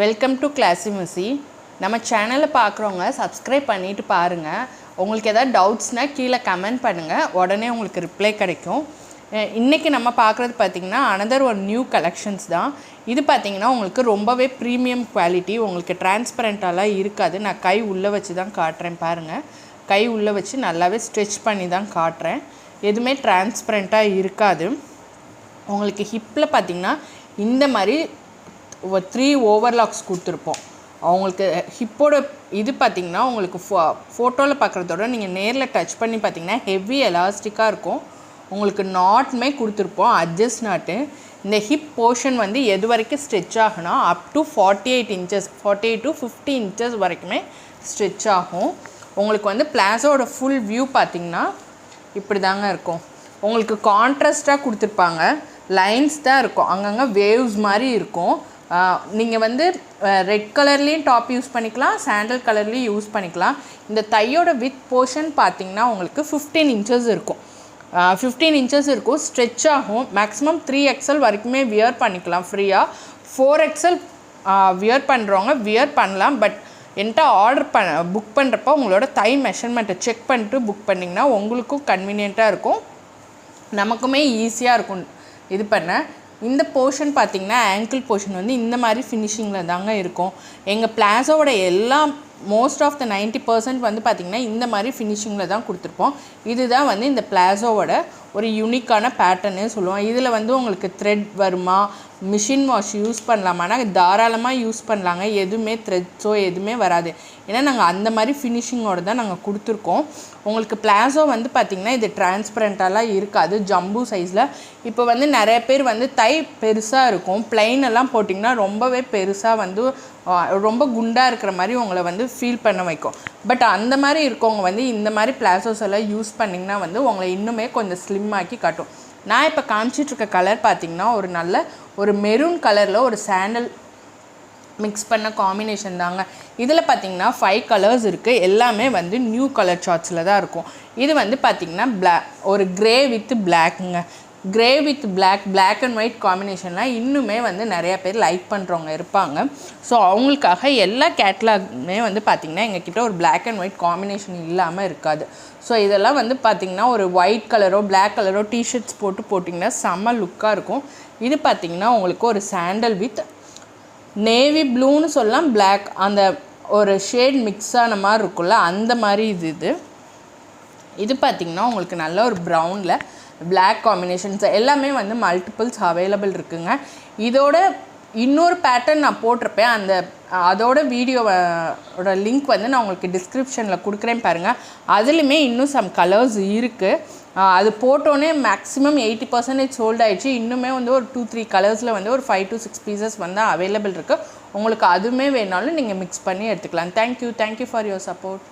Welcome to கிளாசிமசி நம்ம சேனலை பார்க்குறவங்க சப்ஸ்கிரைப் பண்ணிட்டு பாருங்கள் உங்களுக்கு எதாவது டவுட்ஸ்னால் கீழே கமெண்ட் பண்ணுங்கள் உடனே உங்களுக்கு ரிப்ளை கிடைக்கும். இன்றைக்கி நம்ம பார்க்குறது பார்த்திங்கன்னா அனதர் ஒரு நியூ கலெக்ஷன்ஸ் தான். இது பார்த்திங்கன்னா உங்களுக்கு ரொம்பவே ப்ரீமியம் குவாலிட்டி உங்களுக்கு டிரான்ஸ்பரண்ட்டாலாம் இருக்காது. நான் கை உள்ளே வச்சு தான் காட்டுறேன் பாருங்கள் கை உள்ளே வச்சு நல்லாவே ஸ்ட்ரெச் பண்ணி தான் காட்டுறேன். எதுவுமே டிரான்ஸ்பரண்ட்டாக இருக்காது. உங்களுக்கு ஹிப்பில் பார்த்தீங்கன்னா இந்த மாதிரி த்ரீ ஓவர்லாக்ஸ் கொடுத்துருப்போம். அவங்களுக்கு ஹிப்போட இது பார்த்தீங்கன்னா உங்களுக்கு ஃபோ ஃபோட்டோவில் பார்க்குறதோட நீங்கள் நேரில் டச் பண்ணி பார்த்தீங்கன்னா ஹெவி எலாஸ்டிக்காக இருக்கும். உங்களுக்கு நாட்டுமே கொடுத்துருப்போம் அட்ஜஸ்ட் நாட்டு இந்த ஹிப் போர்ஷன் வந்து எது வரைக்கும் ஸ்ட்ரெச் ஆகுனா up to forty eight inches forty eight to fifty inches வரைக்குமே ஸ்ட்ரெச் ஆகும். உங்களுக்கு வந்து பிளாசோட ஃபுல் வியூ பார்த்திங்கன்னா இப்படி தாங்க இருக்கும். உங்களுக்கு கான்ட்ராஸ்ட்டாக கொடுத்துருப்பாங்க. லைன்ஸ் தான் இருக்கும். அங்கங்கே வேவ்ஸ் மாதிரி இருக்கும். நீங்கள் வந்து ரெட் கலர்லேயும் டாப் யூஸ் பண்ணிக்கலாம் சாண்டல் கலர்லேயும் யூஸ் பண்ணிக்கலாம். இந்த தையோட வித் போர்ஷன் பார்த்திங்கன்னா உங்களுக்கு ஃபிஃப்டீன் இன்ச்சஸ் இருக்கும். ஃபிஃப்டீன் இன்ச்சஸ் இருக்கும் ஸ்ட்ரெச் ஆகும். மேக்ஸிமம் த்ரீ எக்ஸல் வரைக்குமே வியர் பண்ணிக்கலாம் ஃப்ரீயாக ஃபோர் எக்ஸல் வியர் பண்ணுறவங்க வியர் பண்ணலாம் பட் என்கிட்ட ஆர்டர் பண்ண புக் பண்ணுறப்போ உங்களோட தை மெஷர்மெண்ட்டை செக் பண்ணிட்டு புக் பண்ணிங்கன்னா உங்களுக்கும் கன்வீனியண்ட்டாக இருக்கும். நமக்குமே ஈஸியாக இருக்கும். இது பண்ண. இந்த போர்ஷன் பார்த்தீங்கன்னா ஆங்கிள் போர்ஷன் வந்து இந்த மாதிரி ஃபினிஷிங்கில் தாங்க இருக்கும். எங்கள் பிளாசோட எல்லா most of the ninety percent வந்து பார்த்திங்கன்னா இந்த மாதிரி ஃபினிஷிங்கில் தான் கொடுத்துருப்போம். இதுதான் வந்து இந்த பிளாஸோவோட ஒரு யூனிக்கான பேட்டர்னே சொல்லுவோம். இதில் வந்து உங்களுக்கு த்ரெட் வருமா? மிஷின் வாஷ் யூஸ் பண்ணலாமானா தாராளமாக யூஸ் பண்ணலாங்க. எதுவுமே த்ரெட்ஸோ எதுவுமே வராது. ஏன்னா நாங்கள் அந்த மாதிரி ஃபினிஷிங்கோடு தான் நாங்கள் கொடுத்துருக்கோம். உங்களுக்கு பிளாஸோ வந்து பார்த்திங்கன்னா இது டிரான்ஸ்பரண்ட்டாலாம் இருக்காது. ஜம்பு சைஸில் இப்போ வந்து நிறைய பேர் வந்து தை பெருசாக இருக்கும். Plain எல்லாம் போட்டிங்கன்னா ரொம்பவே பெருசாக வந்து ரொம்ப குண்டாக இருக்கிற மாதிரி உங்களை வந்து ஃபீல் பண்ண வைக்கும். பட் அந்த மாதிரி இருக்கவங்க வந்து இந்த மாதிரி பிளாசோஸ் எல்லாம் யூஸ் பண்ணிங்கன்னா வந்து உங்களை இன்னுமே கொஞ்சம் ஸ்லிம் ஆக்கி காட்டும். நான் இப்போ காமிச்சிட்ருக்க கலர் பார்த்திங்கன்னா ஒரு நல்ல ஒரு மெரூன் கலரில் ஒரு சாண்டல் மிக்ஸ் பண்ண காம்பினேஷன் தாங்க. இதில் பார்த்தீங்கன்னா ஃபைவ் கலர்ஸ் இருக்குது எல்லாமே வந்து நியூ கலர் சார்ட்ஸில் தான் இருக்கும். இது வந்து பார்த்திங்கன்னா பிளா ஒரு grey with பிளாக்குங்க grey with black black and white காம்பினேஷன்லாம் இன்னுமே வந்து நிறையா பேர் லைக் பண்ணுறவங்க இருப்பாங்க. ஸோ அவங்களுக்காக எல்லா கேட்லாகுமே வந்து பார்த்திங்கன்னா எங்ககிட்ட ஒரு பிளாக் அண்ட் ஒயிட் காம்பினேஷன் இல்லாமல் இருக்காது. ஸோ இதெல்லாம் வந்து பார்த்திங்கன்னா ஒரு ஒயிட் கலரோ பிளாக் கலரோ டிஷர்ட்ஸ் போட்டு போட்டிங்கன்னா செம்ம லுக்காக இருக்கும். இது பார்த்திங்கன்னா உங்களுக்கு ஒரு சாண்டல் வித் நேவி ப்ளூன்னு சொல்லலாம் பிளாக் அந்த ஒரு ஷேட் மிக்ஸ் ஆன மாதிரி இருக்கும்ல அந்த மாதிரி இது இது. இது பார்த்திங்கன்னா உங்களுக்கு நல்ல ஒரு ப்ரௌனில் பிளாக் காம்பினேஷன்ஸ் எல்லாமே வந்து மல்டிபிள்ஸ் அவைலபிள் இருக்குங்க. இதோட இன்னொரு பேட்டர்ன் நான் போட்டிருப்பேன். அந்த அதோட வீடியோவோட லிங்க் வந்து நான் உங்களுக்கு டிஸ்கிரிப்ஷனில் கொடுக்குறேன் பாருங்கள் அதுலேயுமே இன்னும் சம் கலர்ஸ் இருக்குது அது போட்டோன்னே மேக்ஸிமம் எயிட்டி பர்சன்டேஜ் சோல்ட் ஆகிடுச்சு இன்னுமே வந்து ஒரு டூ த்ரீ கலர்ஸில் வந்து ஒரு ஃபைவ் டு சிக்ஸ் பீசஸ் வந்து அவைலபிள் இருக்குது உங்களுக்கு அதுவுமே வேணாலும் நீங்கள் மிக்ஸ் பண்ணி எடுத்துக்கலாம். Thank you thank you for your support